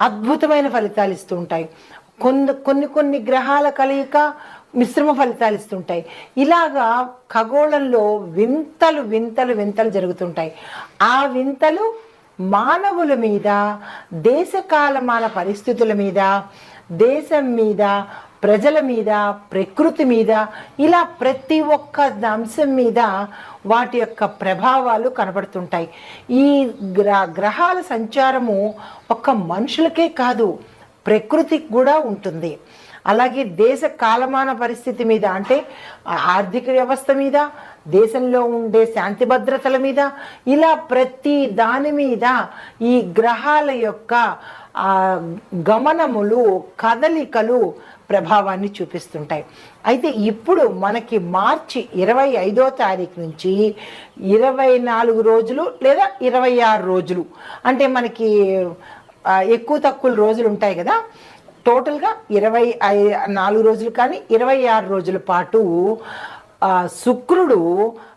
అద్భుతమైన ఫలితాలు ఇస్తుంటాయి. కొన్ని కొన్ని కొన్ని గ్రహాల కలయిక మిశ్రమ ఫలితాలు ఇస్తుంటాయి. ఇలాగా ఖగోళంలో వింతలు వింతలు వింతలు జరుగుతుంటాయి. ఆ వింతలు మానవుల మీద దేశకాలమాన పరిస్థితుల మీద దేశం మీద ప్రజల మీద ప్రకృతి మీద ఇలా ప్రతి ఒక్క అంశం మీద వాటి యొక్క ప్రభావాలు కనబడుతుంటాయి. ఈ గ్ర గ్రహాల సంచారము ఒక్క మనుషులకే కాదు ప్రకృతికి కూడా ఉంటుంది. అలాగే దేశ కాలమాన పరిస్థితి మీద అంటే ఆర్థిక వ్యవస్థ మీద దేశంలో ఉండే శాంతి భద్రతల మీద ఇలా ప్రతి దాని మీద ఈ గ్రహాల యొక్క గమనములు కదలికలు ప్రభావాన్ని చూపిస్తుంటాయి. అయితే ఇప్పుడు మనకి మార్చి ఇరవై ఐదో తారీఖు నుంచి ఇరవై నాలుగు రోజులు లేదా ఇరవై ఆరు రోజులు. అంటే మనకి ఎక్కువ తక్కువ రోజులు ఉంటాయి కదా. టోటల్గా ఇరవై ఐ- నాలుగు రోజులు కానీ ఇరవై ఆరు రోజుల పాటు శుక్రుడు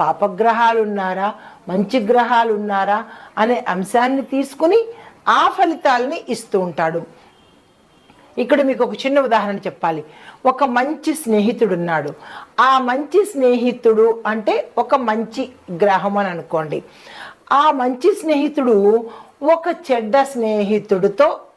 పాపగ్రహాలు ఉన్నారా మంచి గ్రహాలు ఉన్నారా అనే అంశాన్ని తీసుకుని ఆ ఫలితాలని ఇస్తూ ఉంటాడు. ఇక్కడ మీకు ఒక చిన్న ఉదాహరణ చెప్పాలి. ఒక మంచి స్నేహితుడు ఉన్నాడు ఆ మంచి స్నేహితుడు అంటే ఒక మంచి గ్రహం అని అనుకోండి. ఆ మంచి స్నేహితుడు ఒక చెడ్డ స్నేహితుడితో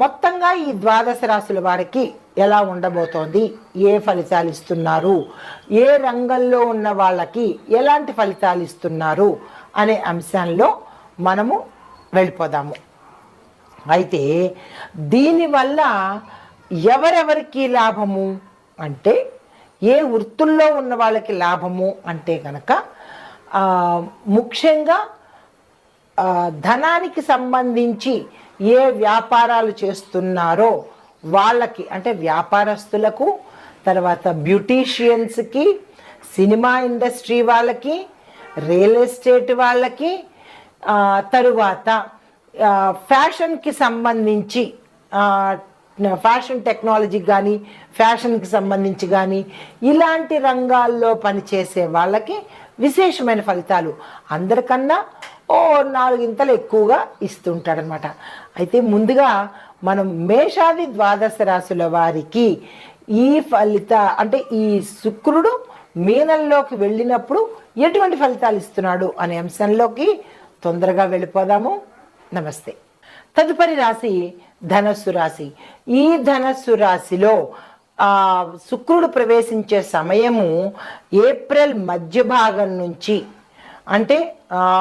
మొత్తంగా ఈ ద్వాదశ రాశుల వారికి ఎలా ఉండబోతోంది? ఏ ఫలితాలు ఇస్తున్నారు? ఏ రంగంలో ఉన్న వాళ్ళకి ఎలాంటి ఫలితాలు ఇస్తున్నారు? అనే అంశంలో మనము వెళ్ళిపోదాము. అయితే దీనివల్ల ఎవరెవరికి లాభము? అంటే ఏ వృత్తుల్లో ఉన్న వాళ్ళకి లాభము? అంటే కనుక ముఖ్యంగా ధనానికి సంబంధించి ఏ వ్యాపారాలు చేస్తున్నారో వాళ్ళకి అంటే వ్యాపారస్తులకు తర్వాత బ్యూటీషియన్స్కి సినిమా ఇండస్ట్రీ వాళ్ళకి రియల్ ఎస్టేట్ వాళ్ళకి తరువాత ఫ్యాషన్కి సంబంధించి ఫ్యాషన్ టెక్నాలజీ కానీ ఫ్యాషన్కి సంబంధించి కానీ ఇలాంటి రంగాల్లో పనిచేసే వాళ్ళకి విశేషమైన ఫలితాలు. అందరికన్నా ఓ నాలుగింతలు ఎక్కువగా ఇస్తుంటాడనమాట. అయితే ముందుగా మనం మేషాది ద్వాదశ రాశుల వారికి ఈ ఫలిత అంటే ఈ శుక్రుడు మీనంలోకి వెళ్ళినప్పుడు ఎటువంటి ఫలితాలు ఇస్తున్నాడు అనే అంశంలోకి తొందరగా వెళ్ళిపోదాము. నమస్తే. తదుపరి రాశి ధనస్సు రాశి. ఈ ధనస్సు రాశిలో శుక్రుడు ప్రవేశించే సమయము ఏప్రిల్ మధ్య భాగం నుంచి అంటే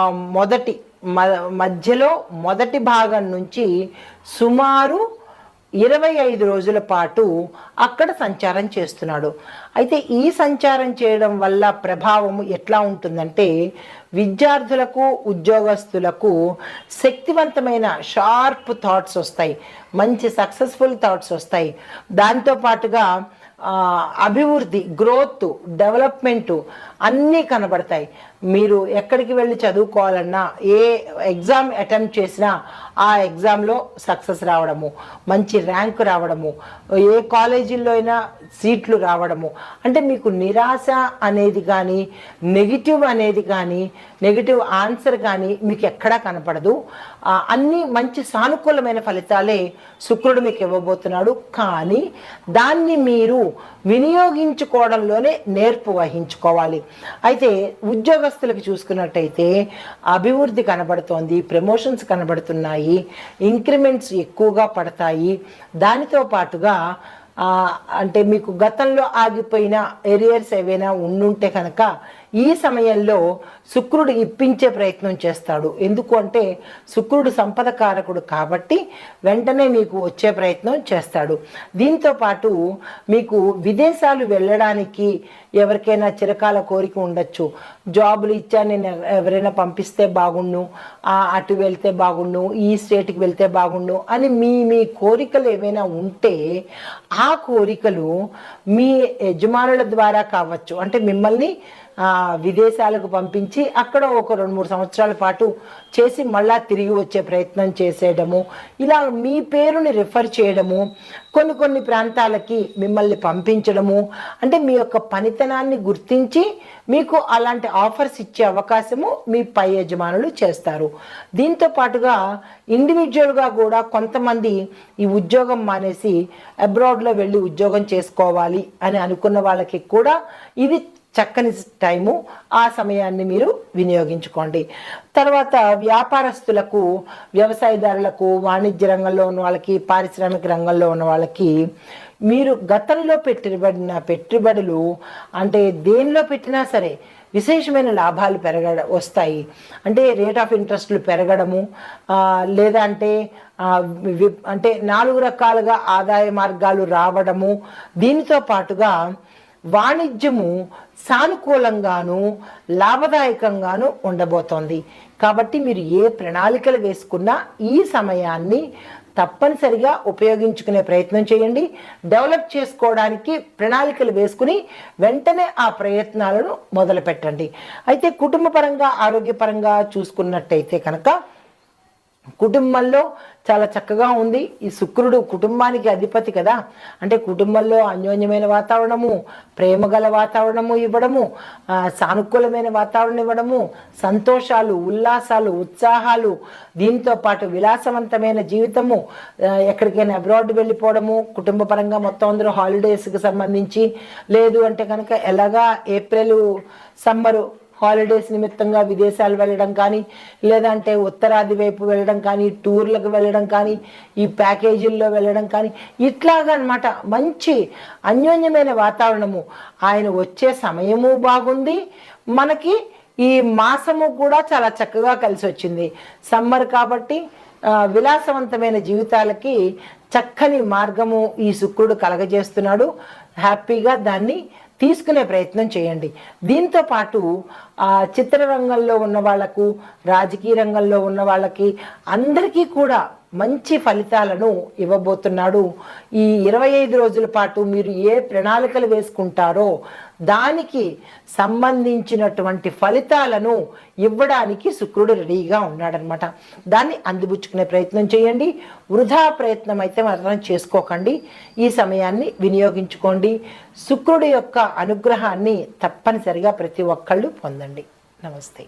మొదటి మ- మధ్యలో మొదటి భాగం నుంచి సుమారు ఇరవై ఐదు రోజుల పాటు అక్కడ సంచారం చేస్తున్నాడు. అయితే ఈ సంచారం చేయడం వల్ల ప్రభావము ఎట్లా ఉంటుందంటే విద్యార్థులకు ఉద్యోగస్తులకు శక్తివంతమైన షార్ప్ థాట్స్ వస్తాయి. మంచి సక్సెస్ఫుల్ థాట్స్ వస్తాయి. దాంతో పాటుగా అభివృద్ధి గ్రోత్ డెవలప్మెంట్ అన్నీ కనబడతాయి. మీరు ఎక్కడికి వెళ్ళి చదువుకోవాలన్నా ఏ ఎగ్జామ్ అటెంప్ట్ చేసినా ఆ ఎగ్జామ్లో సక్సెస్ రావడము మంచి ర్యాంక్ రావడము ఏ కాలేజీల్లో అయినా సీట్లు రావడము. అంటే మీకు నిరాశ అనేది కానీ నెగిటివ్ అనేది కానీ నెగిటివ్ ఆన్సర్ కానీ మీకు ఎక్కడా కనపడదు. అన్నీ మంచి సానుకూలమైన ఫలితాలే శుక్రుడు మీకు ఇవ్వబోతున్నాడు. కానీ దాన్ని మీరు వినియోగించుకోవడంలోనే నేర్పు వహించుకోవాలి. అయితే ఉద్యోగస్తులకు చూసుకున్నట్టయితే అభివృద్ధి కనబడుతోంది ప్రమోషన్స్ కనబడుతున్నాయి ఇంక్రిమెంట్స్ ఎక్కువగా పడతాయి. దానితో పాటుగా అంటే మీకు గతంలో ఆగిపోయిన ఏరియర్స్ ఏవైనా ఉండుంటే కనుక ఈ సమయంలో శుక్రుడు ఇప్పించే ప్రయత్నం చేస్తాడు. ఎందుకు అంటే శుక్రుడు సంపద కారకుడు కాబట్టి వెంటనే మీకు వచ్చే ప్రయత్నం చేస్తాడు. దీంతో పాటు మీకు విదేశాలు వెళ్ళడానికి ఎవరికైనా చిరకాల కోరిక ఉండొచ్చు. జాబులు ఇచ్చా నేను ఎవరైనా పంపిస్తే బాగుండు. అటు వెళ్తే బాగుండు. ఈ స్టేట్కి వెళ్తే బాగుండు అని మీ మీ కోరికలు ఏమైనా ఉంటే ఆ కోరికలు మీ యజమానుల ద్వారా కావచ్చు. అంటే మిమ్మల్ని విదేశాలకు పంపించి అక్కడ ఒక రెండు మూడు సంవత్సరాల పాటు చేసి మళ్ళా తిరిగి వచ్చే ప్రయత్నం చేసేయడము ఇలా మీ పేరుని రిఫర్ చేయడము కొన్ని కొన్ని ప్రాంతాలకి మిమ్మల్ని పంపించడము అంటే మీ యొక్క పనితనాన్ని గుర్తించి మీకు అలాంటి ఆఫర్స్ ఇచ్చే అవకాశము మీ పై యజమానులు చేస్తారు. దీంతో పాటుగా ఇండివిజువల్గా కూడా కొంతమంది ఈ ఉద్యోగం మానేసి అబ్రాడ్లో వెళ్ళి ఉద్యోగం చేసుకోవాలి అని అనుకున్న వాళ్ళకి కూడా ఇది చక్కని టైము ఆ సమయాన్ని మీరు వినియోగించుకోండి. తర్వాత వ్యాపారస్తులకు వ్యవసాయదారులకు వాణిజ్య రంగంలో ఉన్న వాళ్ళకి పారిశ్రామిక రంగంలో ఉన్న వాళ్ళకి మీరు గతంలో పెట్టుబడిన పెట్టుబడులు అంటే దేనిలో పెట్టినా సరే విశేషమైన లాభాలు పెరగ వస్తాయి. అంటే రేట్ ఆఫ్ ఇంట్రెస్ట్లు పెరగడము లేదా అంటే అంటే నాలుగు రకాలుగా ఆదాయ మార్గాలు రావడము దీనితో పాటుగా వాణిజ్యము సానుకూలంగాను లాభదాయకంగాను ఉండబోతోంది. కాబట్టి మీరు ఏ ప్రణాళికలు వేసుకున్నా ఈ సమయాన్ని తప్పనిసరిగా ఉపయోగించుకునే ప్రయత్నం చేయండి. డెవలప్ చేసుకోవడానికి ప్రణాళికలు వేసుకుని వెంటనే ఆ ప్రయత్నాలను మొదలుపెట్టండి. అయితే కుటుంబ పరంగా ఆరోగ్యపరంగా చూసుకున్నట్టయితే కనుక కుటుంబంలో చాలా చక్కగా ఉంది. ఈ శుక్రుడు కుటుంబానికి అధిపతి కదా. అంటే కుటుంబంలో అన్యోన్యమైన వాతావరణము ప్రేమగల వాతావరణము ఇవ్వడము సానుకూలమైన వాతావరణం ఇవ్వడము సంతోషాలు ఉల్లాసాలు ఉత్సాహాలు దీంతో పాటు విలాసవంతమైన జీవితము ఎక్కడికైనా అబ్రాడ్ వెళ్ళిపోవడము కుటుంబ పరంగా మొత్తం అందరూ హాలిడేస్కి సంబంధించి లేదు అంటే కనుక ఎలాగా ఏప్రిల్ సమ్మరు హాలిడేస్ నిమిత్తంగా విదేశాలు వెళ్ళడం కానీ లేదంటే ఉత్తరాది వైపు వెళ్ళడం కానీ టూర్లకు వెళ్ళడం కానీ ఈ ప్యాకేజీల్లో వెళ్ళడం కానీ ఇట్లాగనమాట. మంచి అన్యోన్యమైన వాతావరణము. ఆయన వచ్చే సమయము బాగుంది. మనకి ఈ మాసము కూడా చాలా చక్కగా కలిసి వచ్చింది సమ్మర్ కాబట్టి విలాసవంతమైన జీవితాలకి చక్కని మార్గము ఈ శుక్రుడు కలగజేస్తున్నాడు. హ్యాపీగా దాన్ని తీసుకునే ప్రయత్నం చేయండి. దీంతో పాటు ఆ చిత్రరంగంలో ఉన్న వాళ్ళకు రాజకీయ రంగంలో ఉన్న వాళ్ళకి అందరికీ కూడా మంచి ఫలితాలను ఇవ్వబోతున్నాడు. ఈ ఇరవై ఐదు రోజుల పాటు మీరు ఏ ప్రణాళికలు వేసుకుంటారో దానికి సంబంధించినటువంటి ఫలితాలను ఇవ్వడానికి శుక్రుడు రెడీగా ఉన్నాడనమాట దాన్ని అందిపుచ్చుకునే ప్రయత్నం చేయండి. వృధా ప్రయత్నం అయితే మాత్రం చేసుకోకండి. ఈ సమయాన్ని వినియోగించుకోండి. శుక్రుడి యొక్క అనుగ్రహాన్ని తప్పనిసరిగా ప్రతి ఒక్కళ్ళు పొందండి. నమస్తే.